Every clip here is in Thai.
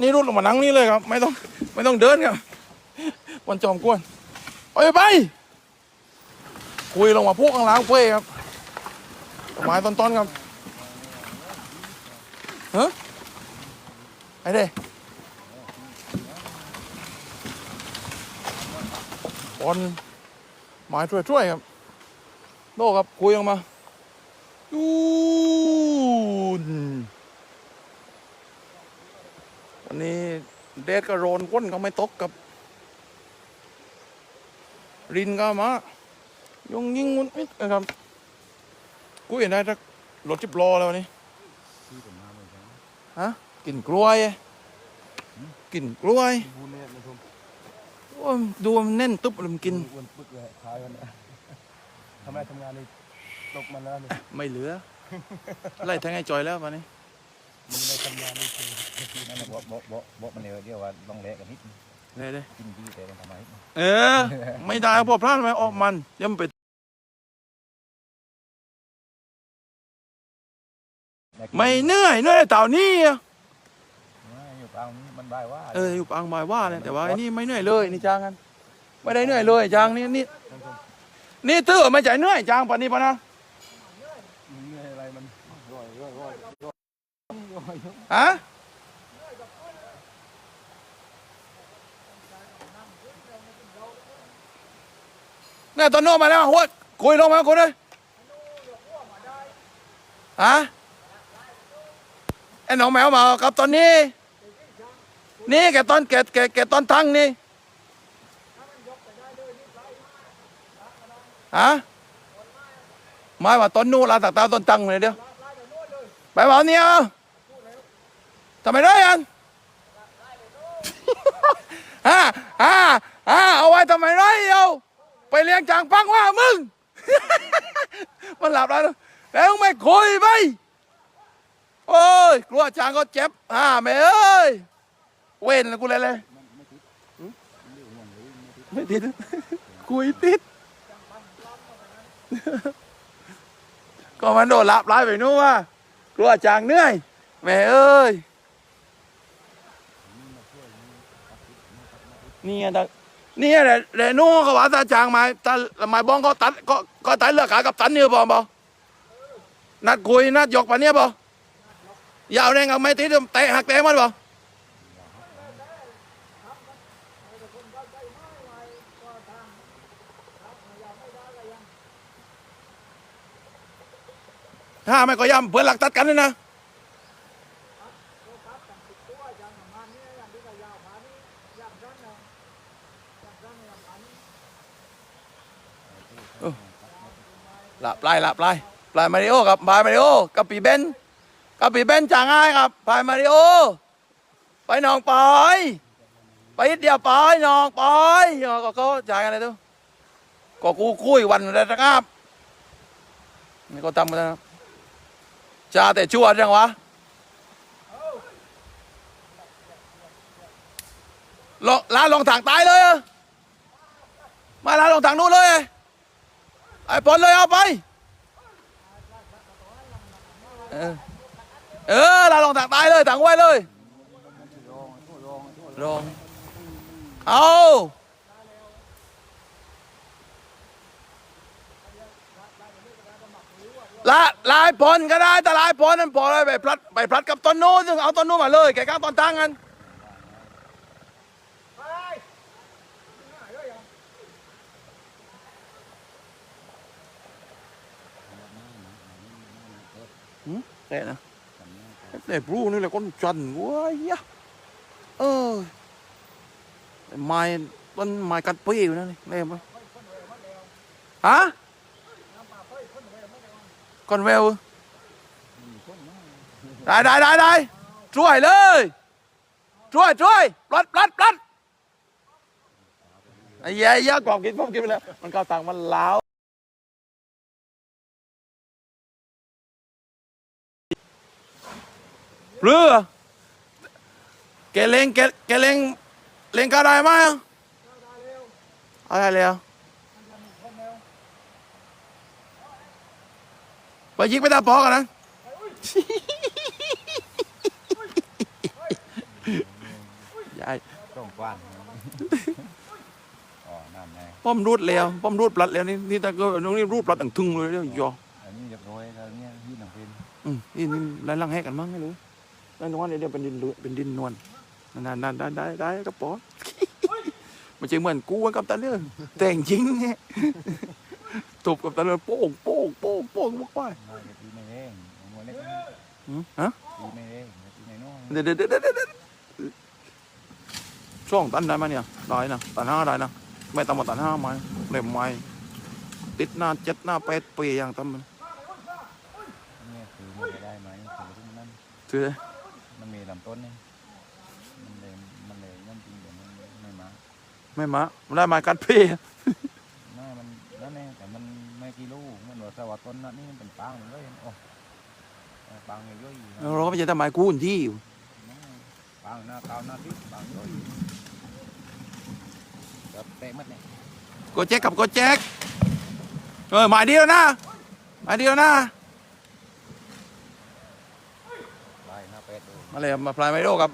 นี่รุดลงมานั่งนี่เลยครับ ไม่ต้องไม่ต้องเดินครับวันจอมกวนไปไป คุยลงมาพวกข้างล่างเฟ้ยครับไม้ต้นๆครับเฮ้ยไอ้เด้บอลไม้ช่วยๆครับโดครับคุยออกมายูน นนี้เดดก็โรนก้นก็ไม่ตกกับ รินก็มายุงยิงงุนมิดนะครับ กูเห็นได้สักรถจิบล้อแล้ววันนี้ฮะกินกล้วยกินกล้วยบูนเนี่ยมันชมโอ้ยดูมันแน่นตุ๊บเลยมันกินอ้วนปึ๊กเลยขายกันเนี่ยทำไมทำงานนี่ตกมันแล้วนี่ไม่เหลือ ไล่แทงไอ้จอยแล้ววันนี้ มันไม่ทำงานนี่คือนั่นแหละบอกบอกบอกบอกมันเลยเดียวว่าลองเละกันนิดเลยเลยกินดีแต่มันทำไมเออ ไม่ได้พอพลาดไหมออกมันเดี๋ยวมันไปไม่เหนื่อยเหนื่อยแต่เต่านี่อะไม่อยู่กลางมันได้ว่าเอออยู่ปางบายว่าเลยแต่ว่าไอ้นี่ไม่เหนื่อยเลยนี่จางกันไม่ได้เหนื่อยเลยจางนี่นี่นี่ตื้อไม่ใจเหนื่อยจางปานนี้ปะนะ มันเหนื่อยอะไรมันร่อยร่อยร่อยร่อย ฮะเนี่ยตอนโน้มาแล้วหัวคุยลงมาคุยเลยฮะไอ้หนองแมวมากับตอนนี้ นี่แกตอนแกแกแกตอนทั้งนี่ฮะไม่ว่าต้นนู้นลาตากตาต้นตั้งเลยเดียวไปบอกเนี่ย ทำไมได้ยังฮ่าฮ่าฮ่าเอาไว้ทำไมไรเอาไปเลี้ยงจางปังว่ามึง มันหลับแล้วแล้วไม่คุยไปโอ้ยกลัวจางก็เจ็บฮ่าแม่เอ้ยเว้นกูเลยเลยไม่ติดคุยติด ก็มันโดนลับไล่ไปนู้นว่ากลัวจางเหนื่อยแม่เอ้ย นี่ไงตานี่ไงแต่แต่นู้นเขาว่าตาจางม้ตาไม้บ้องเขาตัดก็ก็ตัดเลือกขากับตันนี่บอมบอนัดคุยนัดยกปะเนี้ยบอยาวแรงเอาไม่ติดเตะหักเตะมันบอถ้าไม่ก็ย่ำเพื่อนหลักตัดกันเลยนะ ลับไล่หลับไล่ปลายมาริโอกับปลายมาริโอกับปีเบนกับปีเบนจ่าง่ายครับปลายมาริโอไปหนองปอยไปเดียวปอยนองปอยหนองก็ก็จ่ายกันเลยทุกก็กูคุยวันแรกครับนี่ก็ทำมาแล้วจ่าแต่ชั่วจังวะลงลาลงทางตายเลยมาลาลงทางนู้นเลย ไอ้ปนเลยเอาไป เออเออลาลองทางตายเลยทางไว้เลยลงเอาละลายปนก็ได้แต่ลายปนนั่นพอเลยไปพลัดไปพลัดกับต้นนู้นซึ่งเอาต้นนู้นมาเลยแกก้างต้นตั้งกัน แค่นะเด็กรู้นี่แหละคนจันทร์เว้ยอะเออไม้ต้นไม้กัดปีอยู่นั่นนี่เล่มฮะก่อนแววได้ได้ได้ได้ช่วยเลยช่วยช่วยปลัดรัดรัดไอ้เยไอ้เหี้ยกรอบกินผมกินไปแล้ว มันเข้าตังค์มันล้าว เรือแกเล็งแกแกเล็งเล็งกระไดไหมอะอะไรเลยอะไปยิงไปตาปอกันนะไอ้ต้องกว้างอ๋อน้ำแน่ป้อมรูดแล้วป้อมรูดปลัดแล้วนี่นี่แต่ก็น้องนี่รูดปลัดตั้งทึงเลยเดี๋ยวยออันนี้เรียบร้อยแล้วเนี่ยยี่หนังเป็นอืมนี่นี่ไรลังแหกกันมั้งไม่รู้ ไรตรงนั้นเดี๋ยวเป็นดินล้วนเป็นดินนวลนานๆได้ได้ได้กระป๋อมันจะเหมือนกูกับตาเลือแต่งจริงไงตบกับตาเลือโป้งโป้งโป้งโป้งมากไปน้อยตีไม่แรงหัวเล็กหืมฮะตีไม่แรงตีไม่น้อยเดี๋ยวเดี๋ยวเดี๋ยวเดี๋ยวเดี๋ยวช่องตันได้ไหมเนี่ยได้นะตันห้าได้นะไม่ต้องมาตันห้าไหมเล่มไม้ติดหน้าเจ็ดหน้าแปดปีอย่างทำมันเนี่ยคือมันจะได้ ต้นนี่มันเลยมันเลยนั่นจริงเดี๋ยวมันไม่มาไม่มามันได้ไม้กัดพี่หน้ามันนั่นเองแต่มันไม่กี่ลูกมันบอกสวัสดิ์ต้นนั้นนี่มันเป็นปางเลยโอ้ปางเยอะๆเราก็ไม่ใช่ทำไมกูนที่อยู่ปางหน้าเก้าหน้าทิศปางเยอะแบบเตะมัดเนี่ยก็แจ็คกับก็แจ็คเออหมายเดียวนะหมายเดียวนะ ลายห น้าเป็ดเลยมาเลยมาพลายมาริโอครับ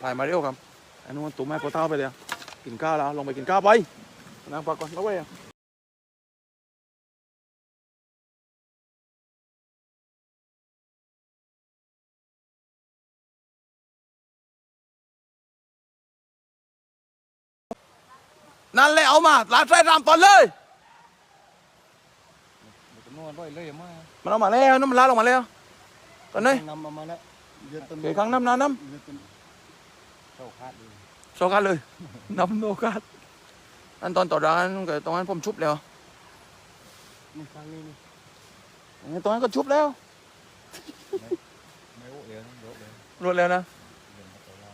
พลายมาริโอครับอันนู้นตุ้มแม่โคเท้าไปเลยกินข้าวแล้วลงไปกินข้าวไปนั่งพักก่อนแล้วเว้ยนั่นเลยเอามาลาดใส่รามตอนเลยมันจะนวดด้วยเลยมากมันเอามาแล้วน้ำมันลาดลงมาแล้วตอนนี้นำมามาแล้ว เยอะต้นเกยข้างน้ำน้ำน้เยอะต้นโชคคาดดีำโซกัสเลยน้ำโซกัสอันตอนต่อดานเกิดตรงนั้นผมชุบแล้วนี่ข้างนี้นี่ตรงนั้นก็ชุบแล้วไม่โอ้เดี๋ยวเดี๋ยวเดี๋ยวรวดแล้วนะเดี๋ยวตัวเรา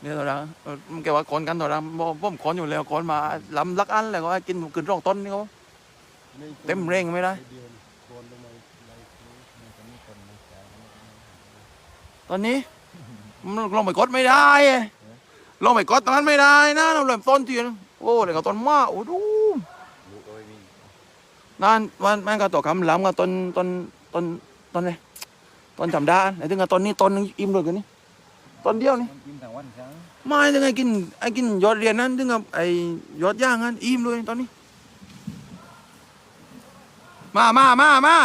เนี่ยต่อดานเออมันแกว่าก่อนกันต่อดานบอกผมขอนอยู่แล้วก่อนมาลำลักอันแล้วก็ให้กินกินร่องต้นนี่เขานี่เต็มเร่งไม่ได้ เดียวนี่โคนลงมาไหลลง มันจะมีคนมันจะ ตอนนี้มันลงไปกดไม่ได้ลงไปกดตอนนั้นไม่ได้นะเราเริ่มต้นทีนโอ้เลยก็ต้นมาโอ้ดูลูกโอ้ยมีนั่นมันมันก็ตัวคำหล้ำกับต้นต้นต้นต้นเลยต้นจำได้ไหนถึงกับต้นนี้ต้นนึงอิ่มเลยกันนี่ต้นเดียวนี่มันกินทั้งวันทั้งไม่ถึงไอ้กินไอ้กินยอดเรียนนั้นถึงกับไอ้ยอดย่างนั้นอิ่มเลยตอนนี้ มามามามา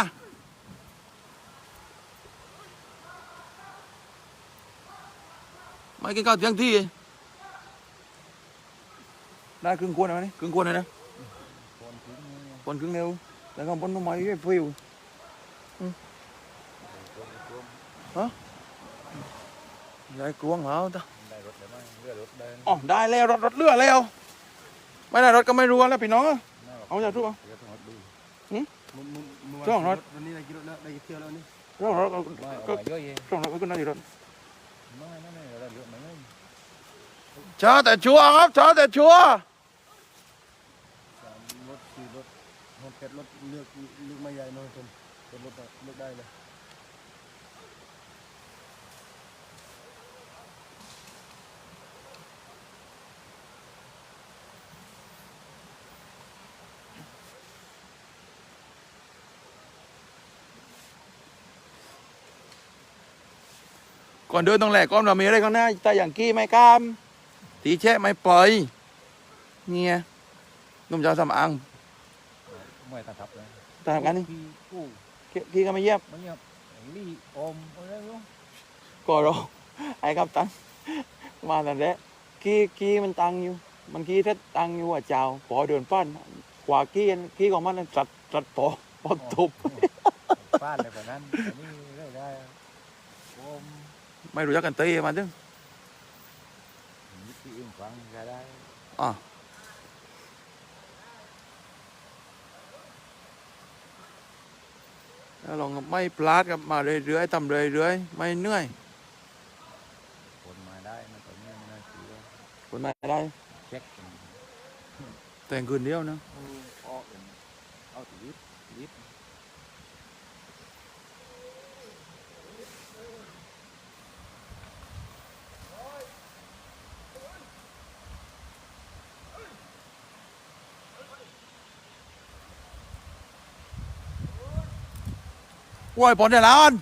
ไม่กินข้าวเที่ยงที่ได้ครึ่งขวดแล้วนี่ครึ่งขวดเลยนะคนทิ้งเนี่ยปนครึ่งเร็วแล้วก็ปนทำไมไม่ฟิวตัวตัวได้กลวงแล้วจ้ะได้รถได้ไหมเรือรถเดินอ๋อได้แล้วรถรถเรือแล้วไม่ได้รถก็ไม่รู้แล้วพี่น้องเอาจากทุกคนเรือต้องรถดูมึงมึงมึงช่วงรถวันนี้ได้กินรถแล้วได้เที่ยวแล้ ช่วงรถก็น่าจะรถไม่ไม่ไม่เราได้เรือไม่เงินช้าแต่ชัวร์ครับช้าแต่ชัวร์รถสี่รถหกเจ็ดรถเลือกเลือกมาใหญ่น้อยคนเป็นรถเลือกได้เลย ก่อนเดินต้องแหลกก่อนว่ามีอะไรข้างหน้าแต่อย่างกี้ไม่กล้ามตีแช่ไม่ปล่อยเนี่ยนุ่มจะเอาสำอางไม่ทันทับเลยตามกันนี่พี่กู้กี้ก็ไม่เยียบไม่เงียบลี่อมอะไรรู้ก็รอไอ้ครับตังมาแต่แหละกี้กี้มันตังอยู่ มันกี้เท็ดตังอยู่ว่าเจ้าพอเดินป้านกว่ากี้กี้ของมันนั่นจัดจัดพอพอทุบฟาดเลยแบบนั้นนนี้ได้ได้อม ไม่รู้จักกันตีมันดึงยึดที่อื่นฟังก็ได้อะแล้วลองไม่พลาดกับมาเรื่อยๆทำเรื่อยๆไม่เหนื่อยคนมาได้มันตอนนี้มันน่าเชื่อคนไม่ได้เช็คแต่งคืนเดียวนะเอาเอาเกล้วยผลเดลอน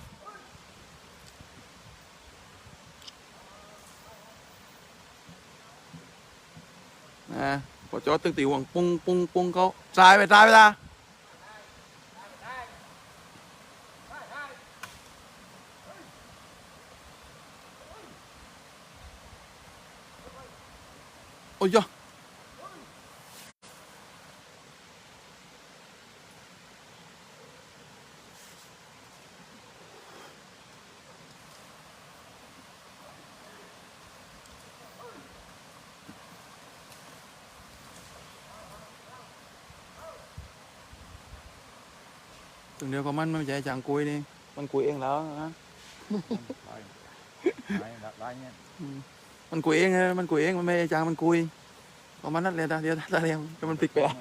นะพอจอตึงตีวงปุ้งปุ้งปุ้งเขาซ้ายไปซ้ายไปละ ตึงเดียวก็มันไม่ใช่จางกุยนี่มันกุยเองแล้วนะได้ได้ดักได้เนี่ยมันกุยเองนะมันกุยเองมันไม่ใช่จางมันกุยก็มันนั่นเลยตาเดียวตาเดียวก็มันพลิกไปอะ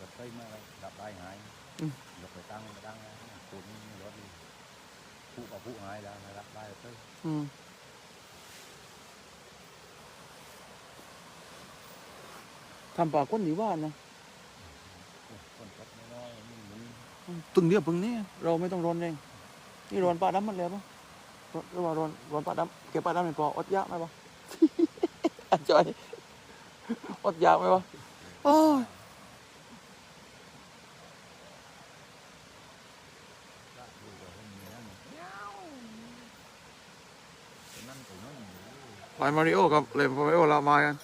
รถเต้นมาเลยดับได้หายอืมรถไปตั้งไปตั้งนะตูนนี่รถนี่ผู้กับผู้หายแล้วนะรับได้รถเต้นอืมทำปากก้นดีว่านะ คนรถน้อยๆนี่หมุน ตึงเดียวพึงนี่เราไม่ต้องรอนเองนี่รอนปลาดำมันแล้วปะรอนหรือว่ารอนรอนปลาดำเก็บปลาดำไม่พออดยากไหมปะอันจอยอดยากไหมปะโอ้ยไปมาริโอครับเลยมาริโอเรามากัน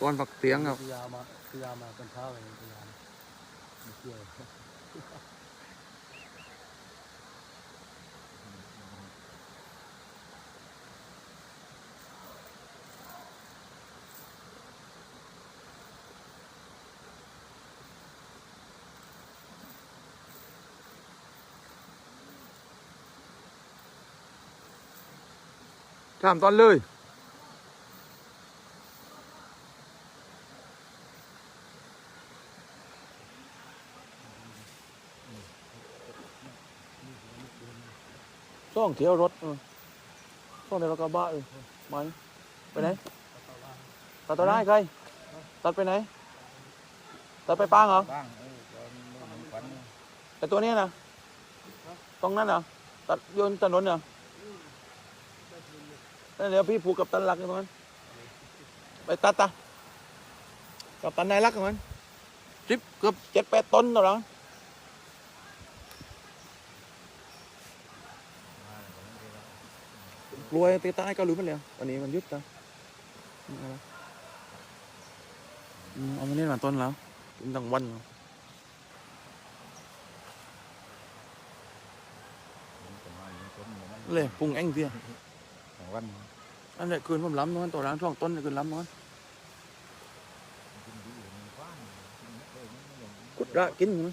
ก่อนฝักเตียงครับพยามาพยามาตอนเช้าเลยพยามาเที่ยว ถาม ตอนเลยช่องเที่ยวรถเออช่องเดียวรถกระบะเออมานี่ไปไหนตัดตัวได้ใครตัดไปไหนตัดไปปางเหรอบ้างเออตอนนู้นมันควันเนี่ยไอตัวเนี้ยนะตรงนั้นเหรอตัดโยนถนนเหรอแล้วเดี๋ยวพี่ผูกกับตันหลักอยู่ตรงนั้นไปตัดตากับตันนายรักตรงนั้นสิบเกือบเจ็ดแปดต้นตัวหลัง มาเลยผมไม่ได้ กลัวตีตายก็รู้มันแล้ววันนี้มันยึดตาอืมเอาละอืมเอามานี่มาต้นแล้วกินตั้งวันแล้วผมจะมาอยู่ต้นอย่างนั้นเลยปรุงเองเสียสองวันอันนี้คืนผมล้ำนอนตัวหลังช่วงต้นนี่คืนล้ำนอนกินดีมันกว้างกินไม่เคยมันไม่ลงกุดระกินใช่ไหมล้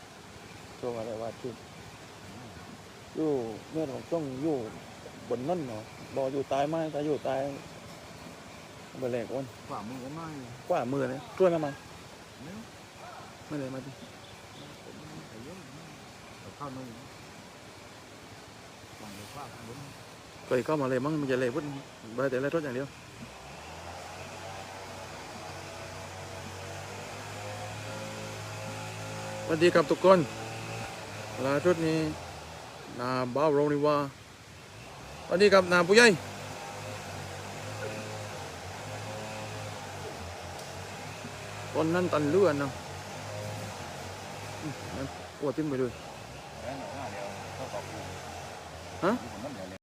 นลองเดินเดินเดินอ่าบอกเลยเป็นคุยเองไงมั้ยกลัวจังมันเหนื่อยคุยแล้วไหมอะควันคุยแล้วอะสวยเป็นนู้เป็นอ่าเป็นอ่านปีไอ้เล่มว่าอะไรแล้วช่วงอะไรว่าที่อยู่เมื่อของต้องอยู่บนนั่นเนาะบออยู่ตายไหมแต่อยู่ตายเบลเล็กวันฝ่ามือก็ไม่กว่ามือเลยช่วยมาไหมเนี่ยไม่เลยมาดิไอ้เยอะแต่ข้าวนุ่งฝั่งเดียวข้าวข้างบนเคยเข้ามาเลยมั้งมันจะเลยพุ่นเบอร์แต่ละรถอย่างเดียวสวัสดีครับทุกคน ลาชุดนี้นาบ้าวโรงนี่ว่าสวัสดีครับนาผู้ใหญ่ตอนนั้นตันเลื่อนเนาะอืมนั่นอ้ตึงไปเลยแล้วยฮะ ผมนั่นแหละเลย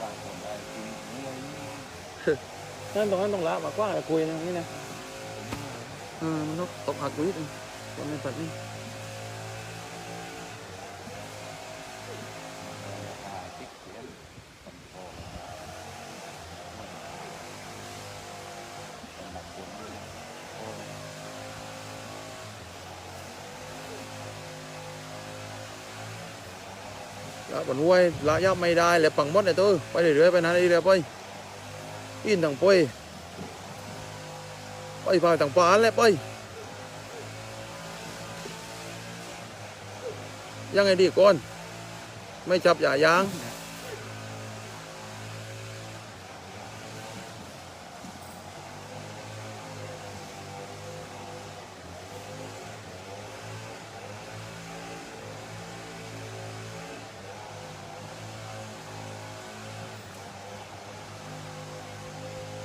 ฝากคนได้กินหมูไว้นี่ นั่นตรงนั้นตรงละมากว้างคุยตรงนี้นะเออมันต้องตกหักนิดนึงตอนนี้ตัดนี่ตาติ๊กเสียนคนโตสำหรับคนด้วยนะโอ้ยละบนห้วยละยับไม่ได้เลยปังหมดเลยตัวไปเรื่อยๆไปนะเรื่อยๆไป อินทางไปไปพาทางป่านเลยไปยังไงดีก่อน ไม่จับอย่ายาง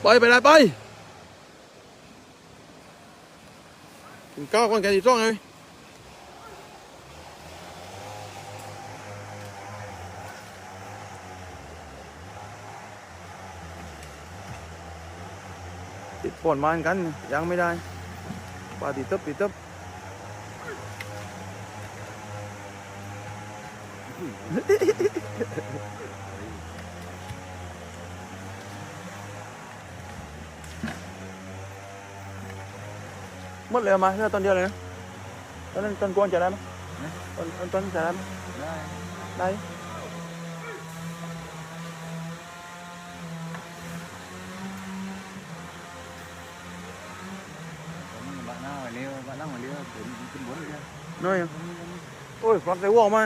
ไปไปเลยไปกินข้าวก่อนแกสิจ้องเลยติดฝนมานกันยังไม่ได้ปลาติดตึบติดตึบ มดเลยมาเพื่อตอนเดียวเลยนะตอนนั้นตอนกวนจะได้ไหมตอนตอนตอนจะได้ไหมได้ได้ผมบ้านหน้าไว้เลี้ยวบ้านหลังไว้เลี้ยวขึ้นขึ้นบนเลยน้อยอะโอ้ยฟักใส่หัวออกมา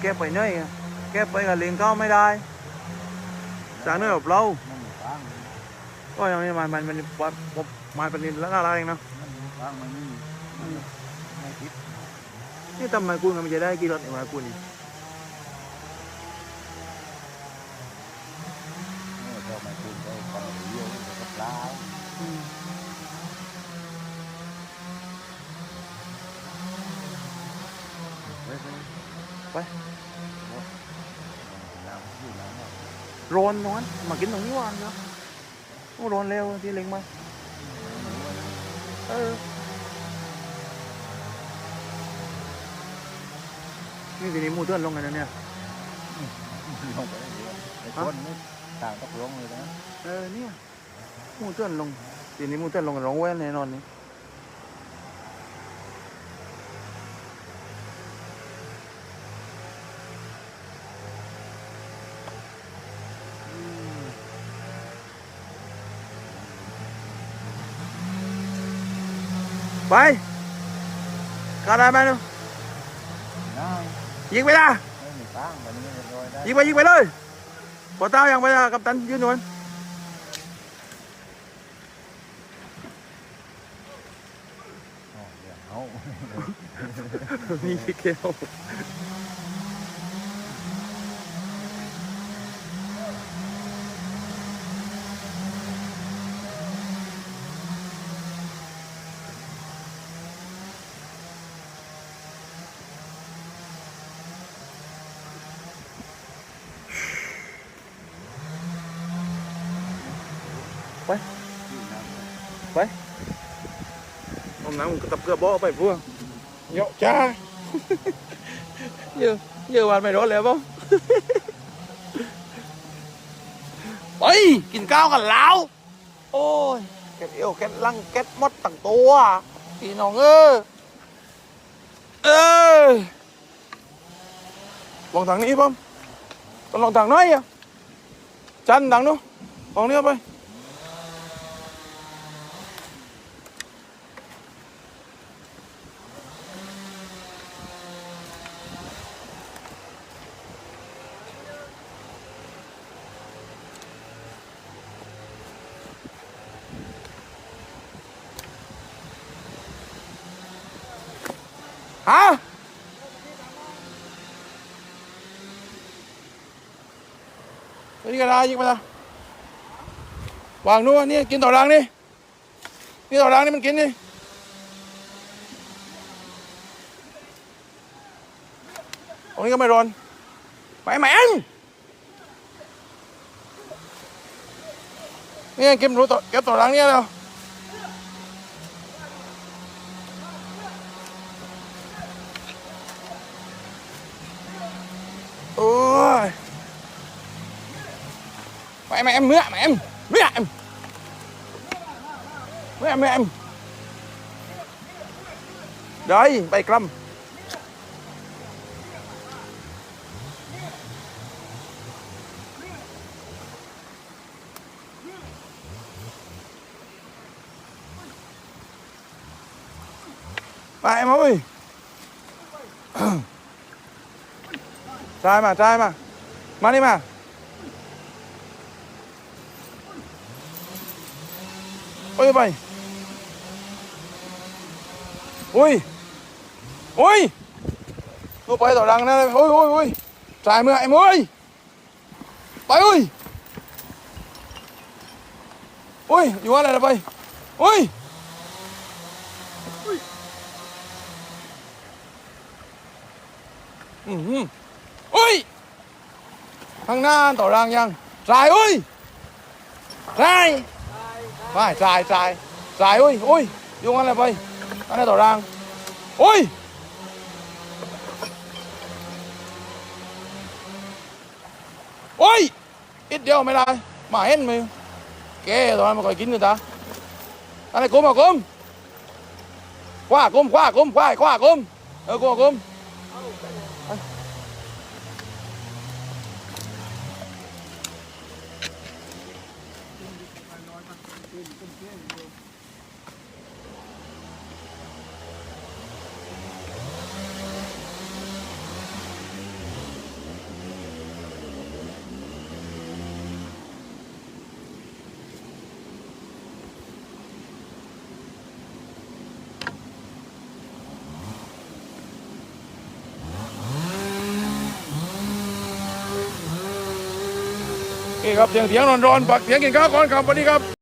ไอ้ที่แกไปเนยแกไปกับเลี้ยงข้าไม่ได้จางเนื้อแบบเรานั่นฟางก็ยังไม่มันมันมันมันมันเป็นแล้วอะไรเองนาะนี่ทำไมกูมันจะได้กี่รถไอ้มากูนี่ เมื่อเรามาคุณเราฟังเลี้ยวกับปลาไปไปน้ำอยู่น้ำอะ ร้อนร้อนมากินตรงนี้วานเนาะโอ้ร้อนเร็วที่เล็งมาเออนี่ทีนี้มูเตือนลงกันนะเนี่ยลงไปไอ้ต้นนี่ต่างตกลงเลยนะเออเนี่ยมูเตือนลงทีนี้มูเตือนลงกันร้องแว่นแน่นอนนี่ ไปกาได้ไหมลูกน้ายิงไปละไม่มีฟางวันนี้เรียบร้อย ได้ยิงไปยิงไปเลยพอเต้ายังไปละกัปตันยืนนวลอ๋อเดี๋ยวเอานี่เกลียวที่น้ำไปเอาน้ำกระตับเกลือบ่อไปพวกเยอะจ้าเยอะเยอะวันไม่ร้อนแล้วป่ะไปกินข้าวกันแล้วโอ้ยเก็ดเอวเก็ดลังเก็ดมดตั้งตัวพี่น้องเออเออลองทางนี้ป่ะต้องลองทางน้อยอะจันทางนู้นลองนี้เอาไป ฮะนี่กระดาษยิงมาละวางนู้นนี่กินต่อรังนี่นี่ต่อรังนี่มันกินนี่ตรงนี้ก็ไม่ร้อนไปแม่งนี่เก็บรู้ต่อเก็บต่อรังนี่แล้ว mẹ mẹ em, mẹ mẹ em mẹ em. Mẹ mẹ em. Đấy bay clâm mẹ em ơi. Trai mà trai mà. Mà đi mà. chơi vậy ui ui nó bay tỏ đằng này. Ui ui ui, trái mưa em ơi. Bay ui, ui dù này là bay. Ui ui ui thằng na tỏ đằng nhằng. Trái ui, trái. ต่อรางยังสายอุ้ยสายไม่สายสายสายอุ้ยอุ้ยยุ่งอะไรไปอันนี้ต่อรางอุ้ยอุ้ยอีกเดียวไม่ได้มาเห็นมั้ยแกตอนนั้นมาคอยกินกันตาอันนี้กุมอะกุมคว้ากุมคว้ากุมคว้าคว้ากุมเออกุมอะกุม โอเค ครับเสียงเสียงร้อนๆปักเสียงกินข้าวก่อนครับสวัสดีครับ